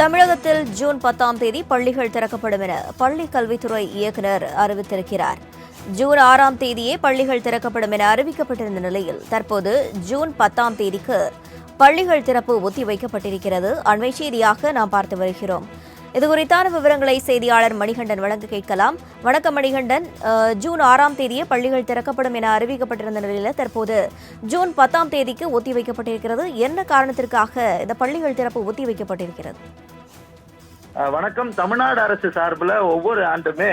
தமிழகத்தில் ஜூன் பத்தாம் தேதி பள்ளிகள் திறக்கப்படும் என பள்ளி கல்வித்துறை இயக்குநர் அறிவித்திருக்கிறார். ஜூன் ஆறாம் தேதியே பள்ளிகள் திறக்கப்படும் என அறிவிக்கப்பட்டிருந்த நிலையில் தற்போது ஜூன் பத்தாம் தேதிக்கு பள்ளிகள் திறப்பு ஒத்திவைக்கப்பட்டிருக்கிறது. அண்மை செய்தியாக நாம் பார்த்து வருகிறோம். இது குறித்தான விவரங்களை செய்தியாளர் மணிகண்டன் வழங்க கேட்கலாம். வணக்கம் மணிகண்டன். ஜூன் ஆறாம் தேதியே பள்ளிகள் திறக்கப்படும் என அறிவிக்கப்பட்டிருந்த நிலையில் தற்போது ஜூன் பத்தாம் தேதிக்கு ஒத்திவைக்கப்பட்டிருக்கிறது. என்ன காரணத்திற்காக இந்த பள்ளிகள் திறப்பு ஒத்திவைக்கப்பட்டிருக்கிறது? வணக்கம். தமிழ்நாடு அரசு சார்பில் ஒவ்வொரு ஆண்டுமே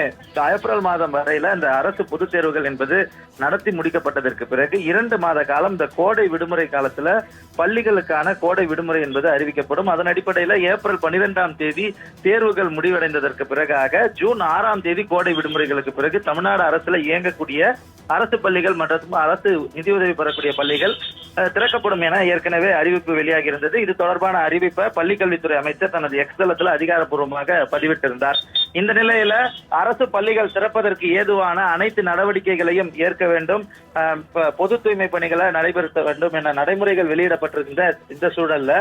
ஏப்ரல் மாதம் வரையில இந்த அரசு பொதுத் தேர்வுகள் என்பது நடத்தி முடிக்கப்பட்டதற்கு பிறகு இரண்டு மாத காலம் இந்த கோடை விடுமுறை காலத்துல பள்ளிகளுக்கான கோடை விடுமுறை என்பது அறிவிக்கப்படும். அதன் அடிப்படையில ஏப்ரல் பனிரெண்டாம் தேதி தேர்வுகள் முடிவடைந்ததற்கு பிறகாக ஜூன் ஆறாம் தேதி கோடை விடுமுறைகளுக்கு பிறகு தமிழ்நாடு அரசுல இயங்கக்கூடிய அரசு பள்ளிகள் மற்றும் அரசு நிதியுதவி பெறக்கூடிய பள்ளிகள் திறக்கப்படும் என ஏற்கனவே அறிவிப்பு வெளியாகி இருந்தது இது தொடர்பான அறிவிப்பை பள்ளிக்கல்வித்துறை அமைச்சர் தனது எக்ஸ்தலத்தில் அதிகாரப்பூர்வமாக பதிவிட்டிருந்தார். இந்த நிலையில அரசு பள்ளிகள் திறப்பதற்கு ஏதுவான அனைத்து நடவடிக்கைகளையும் ஏற்க வேண்டும். பொது தூய்மை பணிகளை நடைபெறுத்த வேண்டும் என நடைமுறைகள் வெளியிடப்பட்டிருந்த இந்த சூழல்ல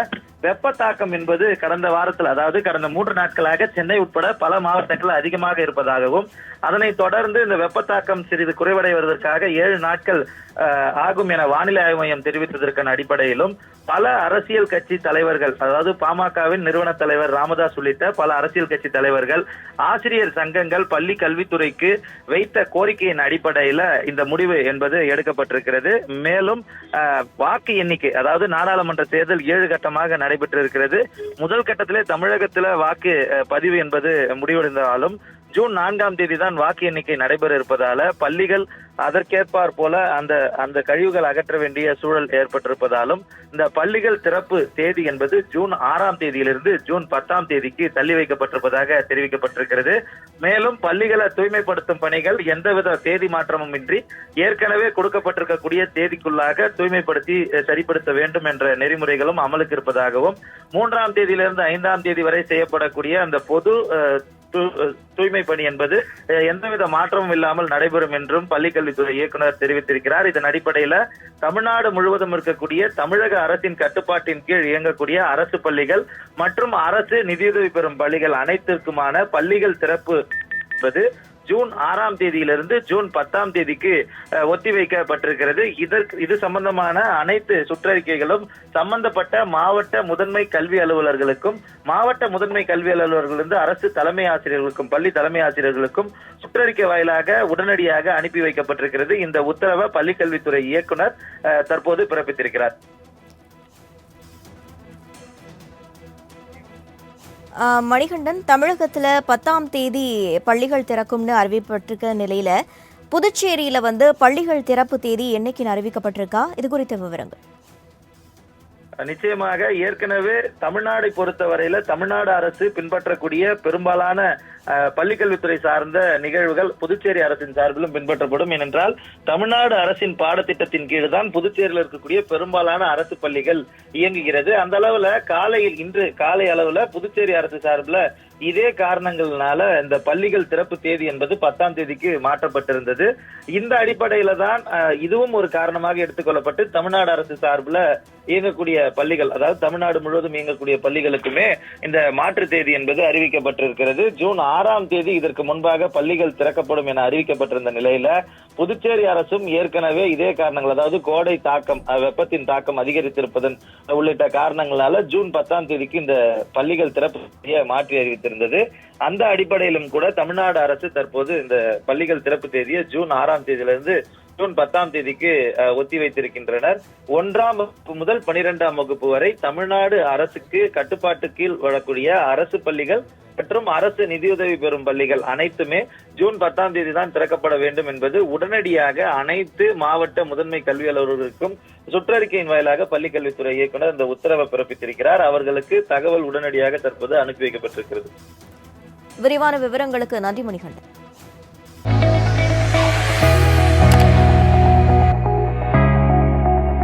வெப்ப தாக்கம் என்பது கடந்த வாரத்தில் அதாவது கடந்த மூன்று நாட்களாக சென்னை உட்பட பல மாவட்டங்கள் அதிகமாக இருப்பதாகவும் அதனை தொடர்ந்து இந்த வெப்ப தாக்கம் சிறிது குறைவடைவதற்காக ஏழு நாட்கள் ஆகும் என வானிலை ஆய்வு மையம் தெரிவித்ததற்கான அடிப்படையிலும் பல அரசியல் கட்சி தலைவர்கள் அதாவது பாமகவின் நிறுவன தலைவர் ராமதாஸ் உள்ளிட்ட பல அரசியல் கட்சி தலைவர்கள் ஆசிரியர் சங்கங்கள் பள்ளி கல்வித்துறைக்கு வைத்த கோரிக்கையின் அடிப்படையில இந்த முடிவு என்பது எடுக்கப்பட்டிருக்கிறது. மேலும் அஹ், வாக்கு எண்ணிக்கை அதாவது நாடாளுமன்ற தேர்தல் ஏழு கட்டமாக நடைபெற்றிருக்கிறது. முதல் கட்டத்திலே தமிழகத்துல வாக்கு பதிவு என்பது முடிவடைந்தாலும் ஜூன் நான்காம் தேதி தான் வாக்கு எண்ணிக்கை நடைபெற இருப்பதால பள்ளிகள் அதற்கேற்பார் போல அந்த அந்த கழிவுகள் அகற்ற வேண்டிய சூழல் ஏற்பட்டிருப்பதாலும் இந்த பள்ளிகள் திறப்பு தேதி என்பது ஜூன் ஆறாம் தேதியிலிருந்து ஜூன் பத்தாம் தேதிக்கு தள்ளி வைக்கப்பட்டிருப்பதாக தெரிவிக்கப்பட்டிருக்கிறது. மேலும் பள்ளிகளை தூய்மைப்படுத்தும் பணிகள் எந்தவித தேதி மாற்றமும் இன்றி ஏற்கனவே கொடுக்கப்பட்டிருக்கக்கூடிய தேதிக்குள்ளாக தூய்மைப்படுத்தி சரிப்படுத்த வேண்டும் என்ற நெறிமுறைகளும் அமலுக்கு இருப்பதாகவும் மூன்றாம் தேதியிலிருந்து ஐந்தாம் தேதி வரை செய்யப்படக்கூடிய அந்த பொது அஹ், தூய்மை பணி என்பது எந்தவித மாற்றமும் இல்லாமல் நடைபெறும் என்றும் பள்ளிக்கல்வித்துறை இயக்குனர் தெரிவித்திருக்கிறார். இதன் அடிப்படையில தமிழ்நாடு முழுவதும் இருக்கக்கூடிய தமிழக அரசின் கட்டுப்பாட்டின் கீழ் இயங்கக்கூடிய அரசு பள்ளிகள் மற்றும் அரசு நிதியுதவி பெறும் பள்ளிகள் அனைத்திற்குமான பள்ளிகள் திறப்பு என்பது ஜூன் ஆறாம் தேதியிலிருந்து ஜூன் பத்தாம் தேதிக்கு ஒத்திவைக்கப்பட்டிருக்கிறது. இதற்கு இது சம்பந்தமான அனைத்து சுற்றறிக்கைகளும் சம்பந்தப்பட்ட மாவட்ட முதன்மை கல்வி அலுவலர்களுக்கும் மாவட்ட முதன்மை கல்வி அலுவலர்களிருந்து அரசு தலைமை ஆசிரியர்களுக்கும் பள்ளி தலைமை ஆசிரியர்களுக்கும் சுற்றறிக்கை வாயிலாக உடனடியாக அனுப்பி வைக்கப்பட்டிருக்கிறது. இந்த உத்தரவை பள்ளிக்கல்வித்துறை இயக்குனர் தற்போது பிறப்பித்திருக்கிறார். மணிகண்டன் தமிழகத்துல பத்தாம் தேதி பள்ளிகள் திறக்கும்னு அறிவிக்கப்பட்டிருக்க நிலையில புதுச்சேரியில வந்து பள்ளிகள் திறப்பு தேதி என்னைக்குன்னு அறிவிக்கப்பட்டிருக்கா? இது குறித்த விவரங்கள். நிச்சயமாக ஏற்கனவே தமிழ்நாடை பொறுத்தவரையில தமிழ்நாடு அரசு பின்பற்றக்கூடிய பெரும்பாலான பள்ளிக்கல்வித்துறை சார்ந்த நிகழ்வுகள் புதுச்சேரி அரசின் சார்பிலும் பின்பற்றப்படும். ஏனென்றால் தமிழ்நாடு அரசின் பாடத்திட்டத்தின் கீழ் தான் புதுச்சேரியில் இருக்கக்கூடிய பெரும்பாலான அரசு பள்ளிகள் இயங்குகிறது. அந்த அளவுல காலையில் இன்று காலை அளவுல புதுச்சேரி அரசு சார்பில் இதே காரணங்கள்னால இந்த பள்ளிகள் திறப்பு தேதி என்பது பத்தாம் தேதிக்கு மாற்றப்பட்டிருந்தது. இந்த அடிப்படையில தான் இதுவும் ஒரு காரணமாக எடுத்துக்கொள்ளப்பட்டு தமிழ்நாடு அரசு சார்பில் இயங்கக்கூடிய பள்ளிகள் அதாவது தமிழ்நாடு முழுவதும் இயங்கக்கூடிய பள்ளிகளுக்குமே இந்த மாற்று தேதி என்பது அறிவிக்கப்பட்டிருக்கிறது. ஜூன் ஆறாம் தேதி இதற்கு முன்பாக பள்ளிகள் திறக்கப்படும் என அறிவிக்கப்பட்டிருந்த நிலையில புதுச்சேரி அரசும் ஏற்கனவே இதே காரணங்கள் அதாவது கோடை தாக்கம் வெப்பத்தின் தாக்கம் அதிகரித்திருப்பதன் உள்ளிட்ட காரணங்களால ஜூன் பத்தாம் தேதிக்கு இந்த பள்ளிகள் திறப்பு மாற்றி அறிவித்திருந்தது. அந்த அடிப்படையிலும் கூட தமிழ்நாடு அரசு தற்போது இந்த பள்ளிகள் திறப்பு தேதியை ஜூன் ஆறாம் தேதியிலிருந்து ஜூன் பத்தாம் தேதிக்கு அஹ், ஒத்தி வைத்திருக்கின்றனர். ஒன்றாம் வகுப்பு முதல் பனிரெண்டாம் வகுப்பு வரை தமிழ்நாடு அரசுக்கு கட்டுப்பாட்டு கீழ் வரக்கூடிய அரசு பள்ளிகள் மற்றும் அரசு நிதியுதவி பெறும் பள்ளிகள் அனைத்துமே ஜூன் பத்தாம் தேதி தான் திறக்கப்பட வேண்டும் என்பது உடனடியாக அனைத்து மாவட்ட முதன்மை கல்வி அலுவலர்களுக்கும் சுற்றறிக்கையின் வாயிலாக பள்ளிக்கல்வித்துறை இயக்குநர் இந்த உத்தரவை பிறப்பித்திருக்கிறார். அவர்களுக்கு தகவல் உடனடியாக தற்போது அனுப்பி வைக்கப்பட்டிருக்கிறது. விரிவான விவரங்களுக்கு நன்றி மணிகண்டன்.